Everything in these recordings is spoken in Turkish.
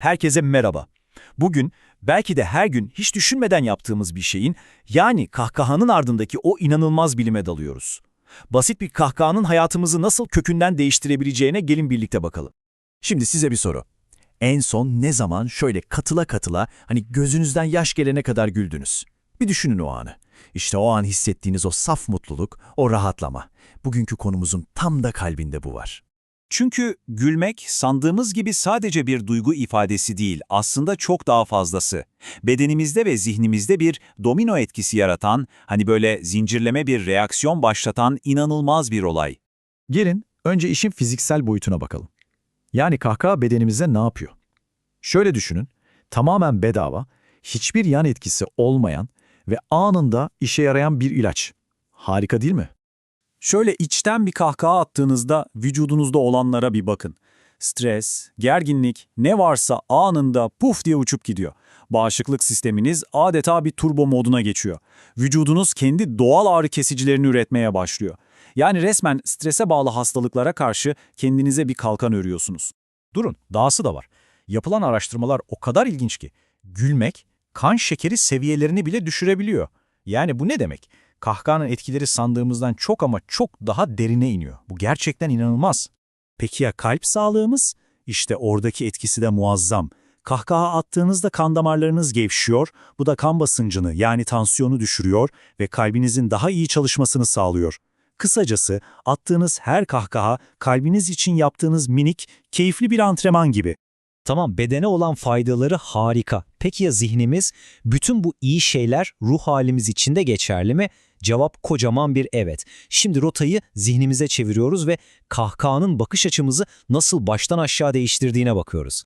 Herkese merhaba. Bugün belki de her gün hiç düşünmeden yaptığımız bir şeyin yani kahkahanın ardındaki o inanılmaz bilime dalıyoruz. Basit bir kahkahanın hayatımızı nasıl kökünden değiştirebileceğine gelin birlikte bakalım. Şimdi size bir soru. En son ne zaman şöyle katıla katıla hani gözünüzden yaş gelene kadar güldünüz? Bir düşünün o anı. İşte o an hissettiğiniz o saf mutluluk, o rahatlama. Bugünkü konumuzun tam da kalbinde bu var. Çünkü gülmek sandığımız gibi sadece bir duygu ifadesi değil, aslında çok daha fazlası. Bedenimizde ve zihnimizde bir domino etkisi yaratan, hani böyle zincirleme bir reaksiyon başlatan inanılmaz bir olay. Gelin önce işin fiziksel boyutuna bakalım. Yani kahkaha bedenimize ne yapıyor? Şöyle düşünün, tamamen bedava, hiçbir yan etkisi olmayan ve anında işe yarayan bir ilaç. Harika değil mi? Şöyle içten bir kahkaha attığınızda vücudunuzda olanlara bir bakın. Stres, gerginlik, ne varsa anında puf diye uçup gidiyor. Bağışıklık sisteminiz adeta bir turbo moduna geçiyor. Vücudunuz kendi doğal ağrı kesicilerini üretmeye başlıyor. Yani resmen strese bağlı hastalıklara karşı kendinize bir kalkan örüyorsunuz. Durun, dahası da var. Yapılan araştırmalar o kadar ilginç ki, gülmek kan şekeri seviyelerini bile düşürebiliyor. Yani bu ne demek? Kahkahanın etkileri sandığımızdan çok ama çok daha derine iniyor. Bu gerçekten inanılmaz. Peki ya kalp sağlığımız? İşte oradaki etkisi de muazzam. Kahkaha attığınızda kan damarlarınız gevşiyor, bu da kan basıncını yani tansiyonu düşürüyor ve kalbinizin daha iyi çalışmasını sağlıyor. Kısacası attığınız her kahkaha kalbiniz için yaptığınız minik, keyifli bir antrenman gibi. Tamam bedene olan faydaları harika. Peki ya zihnimiz? Bütün bu iyi şeyler ruh halimiz için de geçerli mi? Cevap kocaman bir evet. Şimdi rotayı zihnimize çeviriyoruz ve kahkahanın bakış açımızı nasıl baştan aşağı değiştirdiğine bakıyoruz.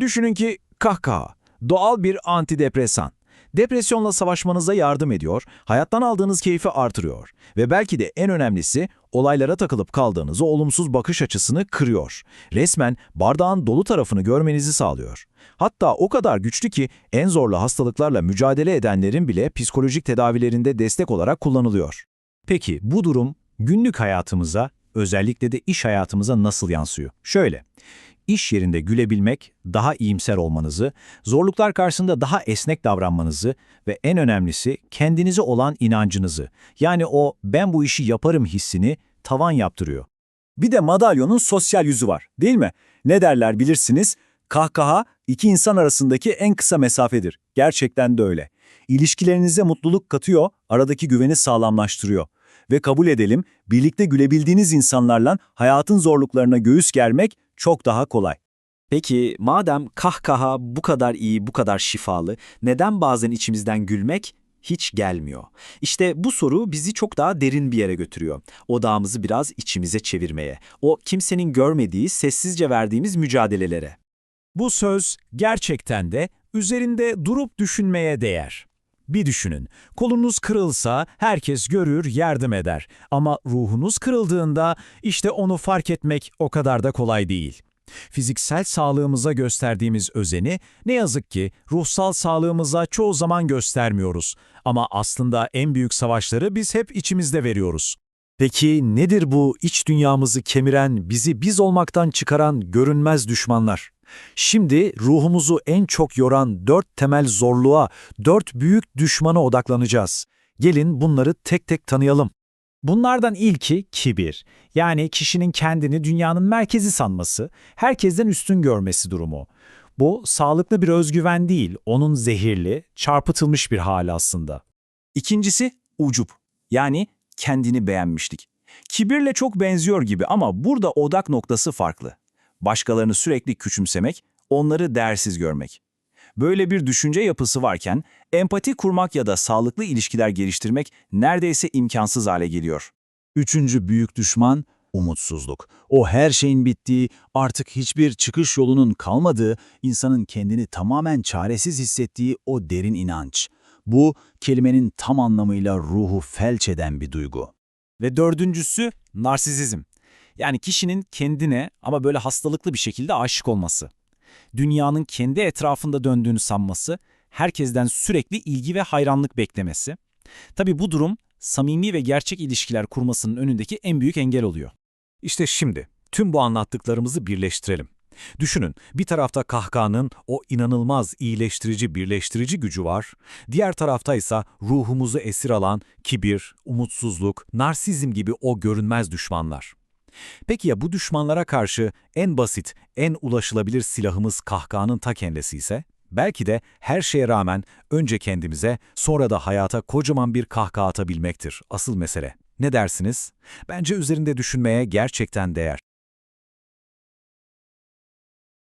Düşünün ki kahkaha, doğal bir antidepresan. Depresyonla savaşmanıza yardım ediyor, hayattan aldığınız keyfi artırıyor ve belki de en önemlisi olaylara takılıp kaldığınız o olumsuz bakış açısını kırıyor. Resmen bardağın dolu tarafını görmenizi sağlıyor. Hatta o kadar güçlü ki en zorlu hastalıklarla mücadele edenlerin bile psikolojik tedavilerinde destek olarak kullanılıyor. Peki bu durum günlük hayatımıza, özellikle de iş hayatımıza nasıl yansıyor? Şöyle, iş yerinde gülebilmek, daha iyimser olmanızı, zorluklar karşısında daha esnek davranmanızı ve en önemlisi kendinize olan inancınızı, yani o ben bu işi yaparım hissini tavan yaptırıyor. Bir de madalyonun sosyal yüzü var, değil mi? Ne derler bilirsiniz? Kahkaha iki insan arasındaki en kısa mesafedir. Gerçekten de öyle. İlişkilerinize mutluluk katıyor, aradaki güveni sağlamlaştırıyor. Ve kabul edelim, birlikte gülebildiğiniz insanlarla hayatın zorluklarına göğüs germek çok daha kolay. Peki madem kahkaha bu kadar iyi, bu kadar şifalı, neden bazen içimizden gülmek hiç gelmiyor? İşte bu soru bizi çok daha derin bir yere götürüyor. Odağımızı biraz içimize çevirmeye. O kimsenin görmediği, sessizce verdiğimiz mücadelelere. Bu söz gerçekten de üzerinde durup düşünmeye değer. Bir düşünün, kolunuz kırılsa herkes görür, yardım eder. Ama ruhunuz kırıldığında işte onu fark etmek o kadar da kolay değil. Fiziksel sağlığımıza gösterdiğimiz özeni ne yazık ki ruhsal sağlığımıza çoğu zaman göstermiyoruz. Ama aslında en büyük savaşları biz hep içimizde veriyoruz. Peki nedir bu iç dünyamızı kemiren, bizi biz olmaktan çıkaran görünmez düşmanlar? Şimdi ruhumuzu en çok yoran dört temel zorluğa, dört büyük düşmana odaklanacağız. Gelin bunları tek tek tanıyalım. Bunlardan ilki kibir. Yani kişinin kendini dünyanın merkezi sanması, herkesten üstün görmesi durumu. Bu sağlıklı bir özgüven değil, onun zehirli, çarpıtılmış bir hali aslında. İkincisi ucup. Yani kendini beğenmişlik. Kibirle çok benziyor gibi ama burada odak noktası farklı. Başkalarını sürekli küçümsemek, onları değersiz görmek. Böyle bir düşünce yapısı varken empati kurmak ya da sağlıklı ilişkiler geliştirmek neredeyse imkansız hale geliyor. Üçüncü büyük düşman umutsuzluk. O her şeyin bittiği, artık hiçbir çıkış yolunun kalmadığı, insanın kendini tamamen çaresiz hissettiği o derin inanç. Bu kelimenin tam anlamıyla ruhu felç eden bir duygu. Ve dördüncüsü narsizizm. Yani kişinin kendine ama böyle hastalıklı bir şekilde aşık olması. Dünyanın kendi etrafında döndüğünü sanması, herkesten sürekli ilgi ve hayranlık beklemesi. Tabii bu durum samimi ve gerçek ilişkiler kurmasının önündeki en büyük engel oluyor. İşte şimdi tüm bu anlattıklarımızı birleştirelim. Düşünün, bir tarafta kahkahanın o inanılmaz iyileştirici, birleştirici gücü var. Diğer tarafta ise ruhumuzu esir alan kibir, umutsuzluk, narsizm gibi o görünmez düşmanlar. Peki ya bu düşmanlara karşı en basit, en ulaşılabilir silahımız kahkahanın ta kendisi ise? Belki de her şeye rağmen önce kendimize, sonra da hayata kocaman bir kahkaha atabilmektir asıl mesele. Ne dersiniz? Bence üzerinde düşünmeye gerçekten değer.